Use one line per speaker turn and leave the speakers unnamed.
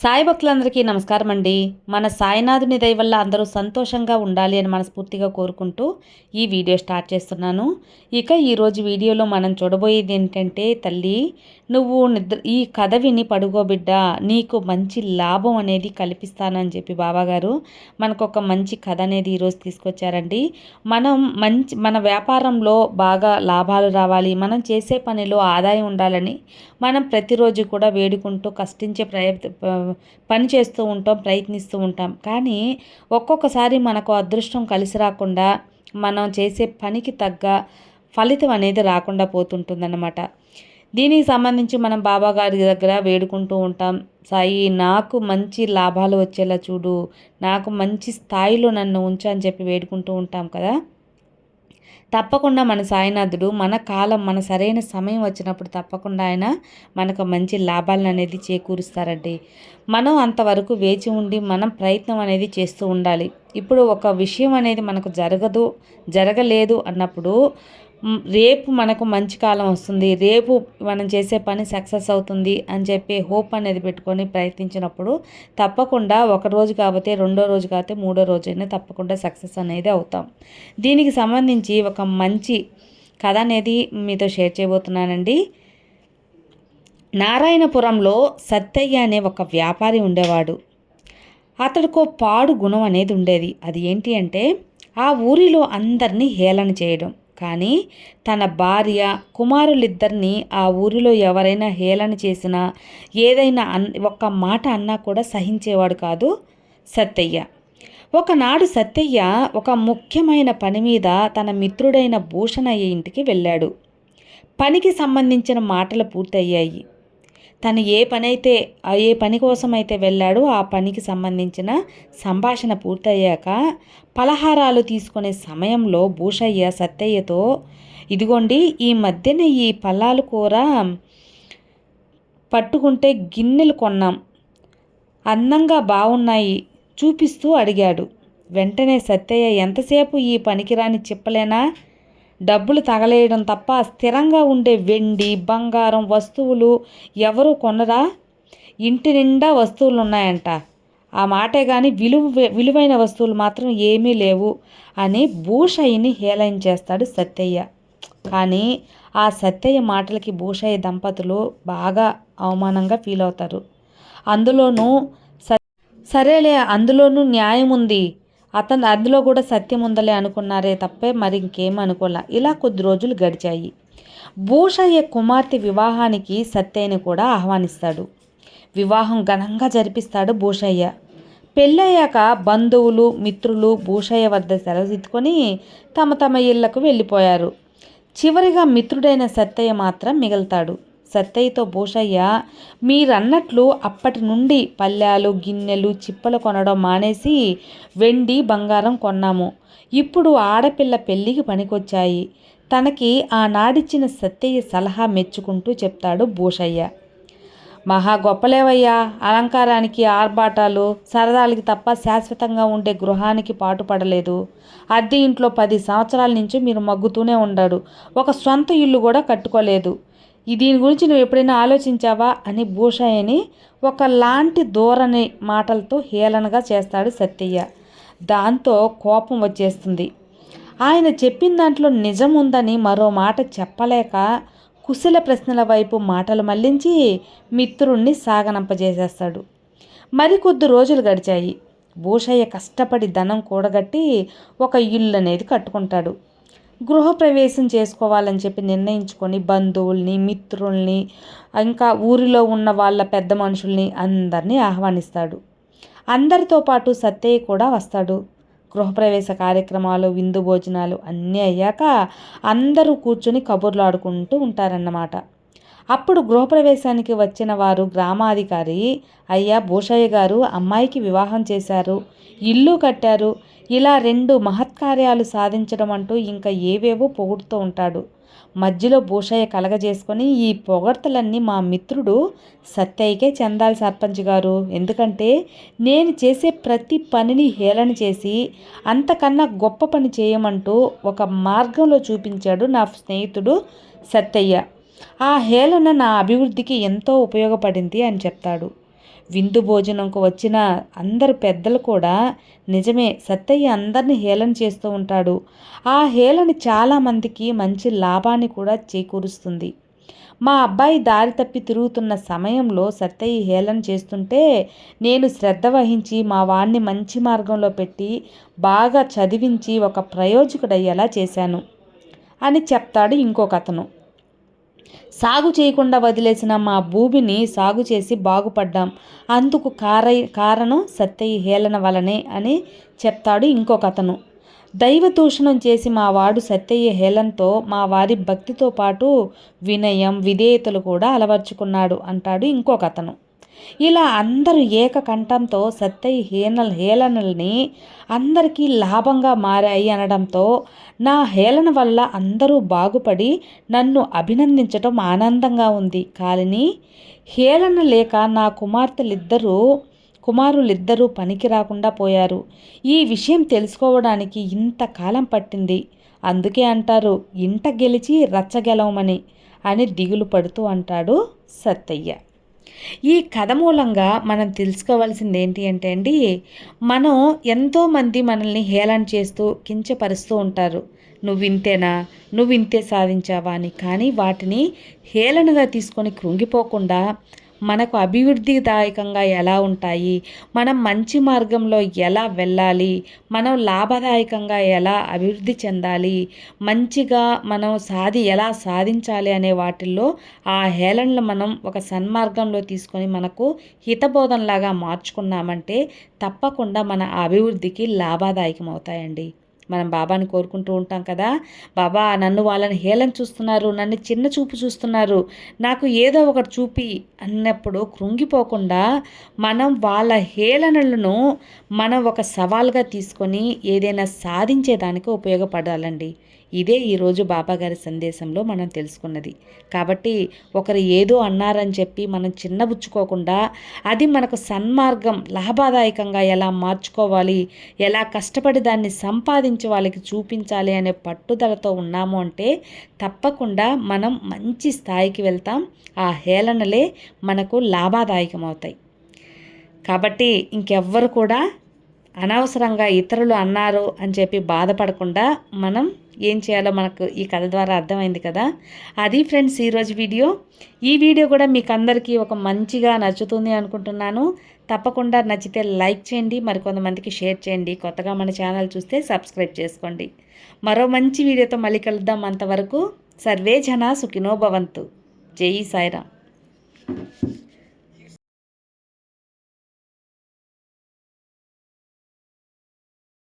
సాయి భక్తులందరికీ నమస్కారం అండి మన సాయినాథుని దయ వల్ల అందరూ సంతోషంగా ఉండాలి అని మనస్ఫూర్తిగా కోరుకుంటూ ఈ వీడియో స్టార్ట్ చేస్తున్నాను. ఇక ఈరోజు వీడియోలో మనం చూడబోయేది ఏంటంటే తల్లి నువ్వు నిద్ర ఈ కథ విని పడుకోబిడ్డ నీకు మంచి లాభం అనేది కల్పిస్తానని చెప్పి బాబాగారు మనకు ఒక మంచి కథ అనేది ఈరోజు తీసుకొచ్చారండి. మనం మంచి మన వ్యాపారంలో బాగా లాభాలు రావాలి. మనం చేసే పనిలో ఆదాయం ఉండాలని మనం ప్రతిరోజు కూడా వేడుకుంటూ కష్టించే ప్రయత్న పని చేస్తూ ఉంటాం ప్రయత్నిస్తూ ఉంటాం. కానీ ఒక్కొక్కసారి మనకు అదృష్టం కలిసి రాకుండా మనం చేసే పనికి తగ్గ ఫలితం అనేది రాకుండా పోతుంటుందన్నమాట. దీనికి సంబంధించి మనం బాబా గారి దగ్గర వేడుకుంటూ ఉంటాం. సాయి నాకు మంచి లాభాలు వచ్చేలా చూడు నాకు మంచి స్థాయిలో నన్ను ఉంచని చెప్పి వేడుకుంటూ ఉంటాం కదా. తప్పకుండా మన సాయినాథుడు మన కాలం మన సరైన సమయం వచ్చినప్పుడు తప్పకుండా ఆయన మనకు మంచి లాభాలను అనేది చేకూరుస్తారండి. మనం అంతవరకు వేచి ఉండి మనం ప్రయత్నం అనేది చేస్తూ ఉండాలి. ఇప్పుడు ఒక విషయం అనేది మనకు జరగదు జరగలేదు అన్నప్పుడు రేపు మనకు మంచి కాలం వస్తుంది. రేపు మనం చేసే పని సక్సెస్ అవుతుంది అని చెప్పి హోప్ అనేది పెట్టుకొని ప్రయత్నించినప్పుడు తప్పకుండా ఒక రోజు కాకపోతే రెండో రోజు కాకపోతే మూడో రోజైనా తప్పకుండా సక్సెస్ అనేది అవుతాం. దీనికి సంబంధించి ఒక మంచి కథ అనేది మీతో షేర్ చేయబోతున్నానండి. నారాయణపురంలో సత్తయ్య అనే ఒక వ్యాపారి ఉండేవాడు. అతడికో పాడు గుణం అనేది ఉండేది. అది ఏంటి అంటే ఆ ఊరిలో అందరినీ హేళన చేయడం. కానీ తన భార్య కుమారులిద్దరినీ ఆ ఊరిలో ఎవరైనా హేళన చేసినా ఏదైనా అన్ ఒక్క మాట అన్నా కూడా సహించేవాడు కాదు సత్తయ్య. ఒకనాడు సత్తయ్య ఒక ముఖ్యమైన పని మీద తన మిత్రుడైన భూషణయ్య ఇంటికి వెళ్ళాడు. పనికి సంబంధించిన మాటలు పూర్తయ్యాయి. తను ఏ పని అయితే ఏ పని కోసం అయితే వెళ్ళాడో ఆ పనికి సంబంధించిన సంభాషణ పూర్తయ్యాక పలహారాలు తీసుకునే సమయంలో భూషయ్య సత్తయ్యతో ఇదిగోండి ఈ మధ్యన ఈ పల్లాలు కూర పట్టుకుంటే గిన్నెలు కొన్నాం. అందంగా బాగున్నాయి చూపిస్తూ అడిగాడు. వెంటనే సత్తయ్య ఎంతసేపు ఈ పనికిరాని చెప్పలేనా? డబ్బులు తగలేయడం తప్ప స్థిరంగా ఉండే వెండి బంగారం వస్తువులు ఎవరు కొనరా? ఇంటి నిండా వస్తువులు ఉన్నాయంట ఆ మాటే కానీ విలువ విలువైన వస్తువులు మాత్రం ఏమీ లేవు అని భూషయ్యని హేళన సత్యయ్య. కానీ ఆ సత్యయ్య మాటలకి భూషయ్య దంపతులు బాగా అవమానంగా ఫీల్ అవుతారు అందులోనూ సరేలే అందులోనూ న్యాయం ఉంది అతను అందులో కూడా సత్యం ఉందలే అనుకున్నారే తప్పే మరి ఇంకేం అనుకోలే? ఇలా కొద్ది రోజులు గడిచాయి. భూషయ్య కుమార్తె వివాహానికి సత్యని కూడా ఆహ్వానిస్తాడు. వివాహం ఘనంగా జరిపిస్తాడు భూషయ్య. పెళ్ళయ్యాక బంధువులు మిత్రులు భూషయ్య వద్ద సెలవుదిద్దుకొని తమ తమ ఇళ్ళకు వెళ్ళిపోయారు. చివరిగా మిత్రుడైన సత్తయ్య మాత్రం మిగులుతాడు. సత్తయ్యతో భూషయ్య మీరన్నట్లు అప్పటి నుండి పల్లెలు గిన్నెలు చిప్పలు కొనడం మానేసి వెండి బంగారం కొన్నాము. ఇప్పుడు ఆడపిల్ల పెళ్ళికి పనికొచ్చాయి. తనకి ఆనాడిచ్చిన సత్తయ్య సలహా మెచ్చుకుంటూ చెప్తాడు భూషయ్య మహా గొప్పలేవయ్యా అలంకారానికి ఆర్భాటాలు సరదాలకి తప్ప శాశ్వతంగా ఉండే గృహానికి పాటుపడలేదు. అద్దె ఇంట్లో పది సంవత్సరాల నుంచి మీరు మగ్గుతూనే ఉండాడు ఒక సొంత ఇల్లు కూడా కట్టుకోలేదు. దీని గురించి నువ్వు ఎప్పుడైనా ఆలోచించావా అని భూషయ్యని ఒకలాంటి ధోరణి మాటలతో హేళనగా చేస్తాడు సత్యయ్య. దాంతో కోపం వచ్చేస్తుంది. ఆయన చెప్పిన దాంట్లో నిజం ఉందని మరో మాట చెప్పలేక కుశల ప్రశ్నల వైపు మాటలు మళ్ళించి మిత్రుణ్ణి సాగనంపజేసేస్తాడు. మరికొద్ది రోజులు గడిచాయి. భూషయ్య కష్టపడి ధనం కూడగట్టి ఒక ఇల్లు అనేది కట్టుకుంటాడు. గృహప్రవేశం చేసుకోవాలని చెప్పి నిర్ణయించుకొని బంధువుల్ని మిత్రుల్ని ఇంకా ఊరిలో ఉన్న వాళ్ళ పెద్ద మనుషుల్ని అందరినీ ఆహ్వానిస్తాడు. అందరితో పాటు సత్యయ్య కూడా వస్తాడు. గృహప్రవేశ కార్యక్రమాలు విందు భోజనాలు అన్నీ అయ్యాక అందరూ కూర్చొని కబుర్లు ఆడుకుంటూ ఉంటారన్నమాట. అప్పుడు గృహప్రవేశానికి వచ్చిన వారు గ్రామాధికారి అయ్యా భూషయ్య గారు అమ్మాయికి వివాహం చేశారు ఇల్లు కట్టారు ఇలా రెండు మహత్కార్యాలు సాధించడం అంటూ ఇంకా ఏవేవో పొగుడుతూ ఉంటాడు. మధ్యలో భూషయ్య కలగజేసుకొని ఈ పొగడ్తలన్నీ మా మిత్రుడు సత్యయ్యకే చెందాలి సర్పంచ్ గారు. ఎందుకంటే నేను చేసే ప్రతి పనిని హేళన చేసి అంతకన్నా గొప్ప పని చేయమంటూ ఒక మార్గంలో చూపించాడు నా స్నేహితుడు సత్యయ్య. ఆ హేళన నా అభివృద్ధికి ఎంతో ఉపయోగపడింది అని చెప్తాడు. విందు భోజనంకు వచ్చిన అందరు పెద్దలు కూడా నిజమే సత్తయ్య అందరిని హేళన చేస్తూ ఉంటాడు. ఆ హేళన చాలామందికి మంచి లాభాన్ని కూడా చేకూరుస్తుంది. మా అబ్బాయి దారి తప్పి తిరుగుతున్న సమయంలో సత్తయ్య హేళన చేస్తుంటే నేను శ్రద్ధ వహించి మా వాడిని మంచి మార్గంలో పెట్టి బాగా చదివించి ఒక ప్రయోజకుడయ్యేలా చేశాను అని చెప్తాడు ఇంకొక అతను సాగు చేయకుండా వదిలేసిన మా భూమిని సాగు చేసి బాగుపడ్డాం. అందుకు కారై కారణం సత్తయ్య హేళన వలనే అని చెప్తాడు ఇంకొక అతను దైవదూషణం చేసి మా వాడు సత్తయ్య హేళనతో మా వారి భక్తితో పాటు వినయం విధేయతలు కూడా అలవర్చుకున్నాడు అంటాడు ఇంకొక అతను ఇలా అందరూ ఏకకంఠంతో సత్తయ్య హేన హేళనల్ని అందరికీ లాభంగా మారాయి అనడంతో నా హేళన వల్ల అందరూ బాగుపడి నన్ను అభినందించటం ఆనందంగా ఉంది. కాలిని హేళన లేక నా కుమార్తెలిద్దరూ కుమారులిద్దరూ పనికి రాకుండా పోయారు. ఈ విషయం తెలుసుకోవడానికి ఇంతకాలం పట్టింది. అందుకే అంటారు ఇంట గెలిచి రచ్చగెలవమని అని దిగులు పడుతూ అంటాడు సత్తయ్య ఈ కథ మూలంగా మనం తెలుసుకోవాల్సింది ఏంటి అంటే అండి మనం ఎంతోమంది మనల్ని హేళన చేస్తూ కించపరుస్తూ ఉంటారు. నువ్వు ఇంతేనా నువ్వు ఇంతే సాధించావా అని. కానీ వాటిని హేళనగా తీసుకొని కృంగిపోకుండా మనకు అభివృద్ధిదాయకంగా ఎలా ఉంటాయి? మనం మంచి మార్గంలో ఎలా వెళ్ళాలి? మనం లాభదాయకంగా ఎలా అభివృద్ధి చెందాలి? మంచిగా మనం సాధి ఎలా సాధించాలి అనే వాటిల్లో ఆ హేళనలు మనం ఒక సన్మార్గంలో తీసుకొని మనకు హితబోధనలాగా మార్చుకున్నామంటే తప్పకుండా మన అభివృద్ధికి లాభదాయకం అవుతాయండి మనం బాబాని కోరుకుంటూ ఉంటాం కదా. బాబా నన్ను వాళ్ళని హేళన చూస్తున్నారు నన్ను చిన్న చూపు చూస్తున్నారు. నాకు ఏదో ఒకటి చూపి అన్నప్పుడు కృంగిపోకుండా మనం వాళ్ళ హేళనలను మనం ఒక సవాల్గా తీసుకొని ఏదైనా సాధించేదానికి ఉపయోగపడాలండి. ఇదే ఈరోజు బాబాగారి సందేశంలో మనం తెలుసుకున్నది. కాబట్టి ఒకరు ఏదో అన్నారని చెప్పి మనం చిన్నబుచ్చుకోకుండా అది మనకు సన్మార్గం లాభదాయకంగా ఎలా మార్చుకోవాలి ఎలా కష్టపడి దాన్ని సంపాదించి వాళ్ళకి చూపించాలి అనే పట్టుదలతో ఉన్నాము అంటే తప్పకుండా మనం మంచి స్థాయికి వెళ్తాం. ఆ హేళనలే మనకు లాభదాయకం అవుతాయి కాబట్టి ఇంకెవ్వరు కూడా అనవసరంగా ఇతరులు అన్నారు అని చెప్పి బాధపడకుండా మనం ఏం చేయాలో మనకు ఈ కథ ద్వారా అర్థమైంది కదా. అది ఫ్రెండ్స్ ఈరోజు వీడియో. ఈ వీడియో కూడా మీకు అందరికీ ఒక మంచిగా నచ్చుతుంది అనుకుంటున్నాను. తప్పకుండా నచ్చితే లైక్ చేయండి మరికొంతమందికి షేర్ చేయండి. కొత్తగా మన ఛానల్ చూస్తే సబ్స్క్రైబ్ చేసుకోండి. మరో మంచి వీడియోతో మళ్ళీ కలుద్దాం అంతవరకు. సర్వే జన సుఖినోభవంతు జై సాయిరామ్.